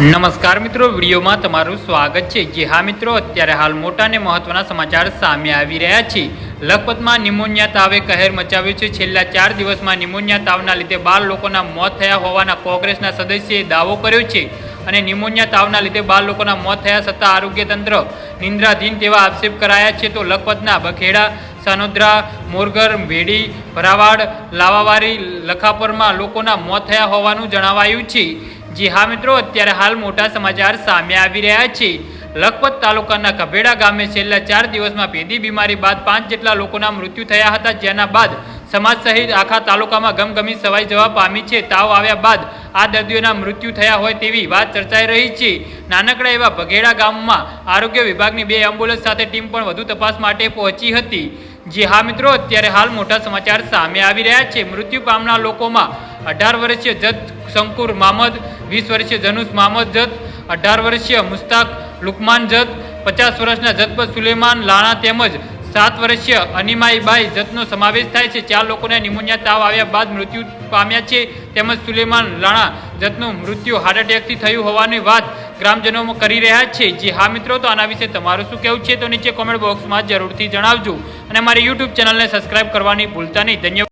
નમસ્કાર મિત્રો, વિડીયોમાં તમારું સ્વાગત છે. જે હા મિત્રો, અત્યારે હાલ મોટા અને મહત્વના સમાચાર સામે આવી રહ્યા છે. લખપતમાં નિમોનિયા તાવે કહેર મચાવ્યું છે. છેલ્લા ચાર દિવસમાં નિમોનિયા તાવના લીધે બાર લોકોના મોત થયા હોવાના કોંગ્રેસના સદસ્યએ દાવો કર્યો છે અને નિમોનિયા તાવના લીધે બાર લોકોના મોત થયા છતાં આરોગ્ય તંત્ર નિંદ્રાધીન તેવા આક્ષેપ કરાયા છે. તો લખપતના બખેડા સાનોદરા મોરગર, ભેડી, ભરાવાડ, લાવાવારી, લખાપરમાં લોકોના મોત થયા હોવાનું જણાવાયું છે. જી હા મિત્રો, અત્યારે હાલ મોટા સમાચાર સામે આવી રહ્યા છે. લખપત તાલુકાના કભેડા ગામે છેલ્લા ચાર દિવસમાં ભેદી બીમારી બાદ પાંચ જેટલા લોકોના મૃત્યુ થયા હતા, જેના બાદ સમાજ સહિત આખા તાલુકામાં ગમગમી સવાઈ જવા પામી છે. તાવ આવ્યા બાદ આ દર્દીઓના મૃત્યુ થયા હોય તેવી વાત ચર્ચાઈ રહી છે. નાનકડા એવા ભગેડા ગામમાં આરોગ્ય વિભાગની બે એમ્બ્યુલન્સ સાથે ટીમ પણ વધુ તપાસ માટે પહોંચી હતી. જી હા મિત્રો, અત્યારે હાલ મોટા સમાચાર સામે આવી રહ્યા છે. મૃત્યુ પામનાર લોકોમાં અઢાર વર્ષીય જત શંકુર મામદ, વીસ વર્ષીય ધનુષ મામદ જત, અઢાર વર્ષીય મુસ્તાક લુકમાન જત, પચાસ વર્ષના જતપત સુલેમાન લાણા તેમજ સાત વર્ષીય અનિમાઈબાઈ જતનો સમાવેશ થાય છે. ચાર લોકોને નિમોનિયા તાવ આવ્યા બાદ મૃત્યુ પામ્યા છે. તેમજ સુલેમાન લાણા જતનું મૃત્યુ હાર્ટ એટેકથી થયું હોવાની વાત ગ્રામજનો કરી રહ્યા છે. જે હા મિત્રો, તો આના વિશે તમારું શું કહેવું છે તો નીચે કોમેન્ટ બોક્સમાં જરૂરથી જણાવજો. અને મારી યુટ્યુબ ચેનલને સબસ્ક્રાઈબ કરવાની ભૂલતા નહીં. ધન્યવાદ.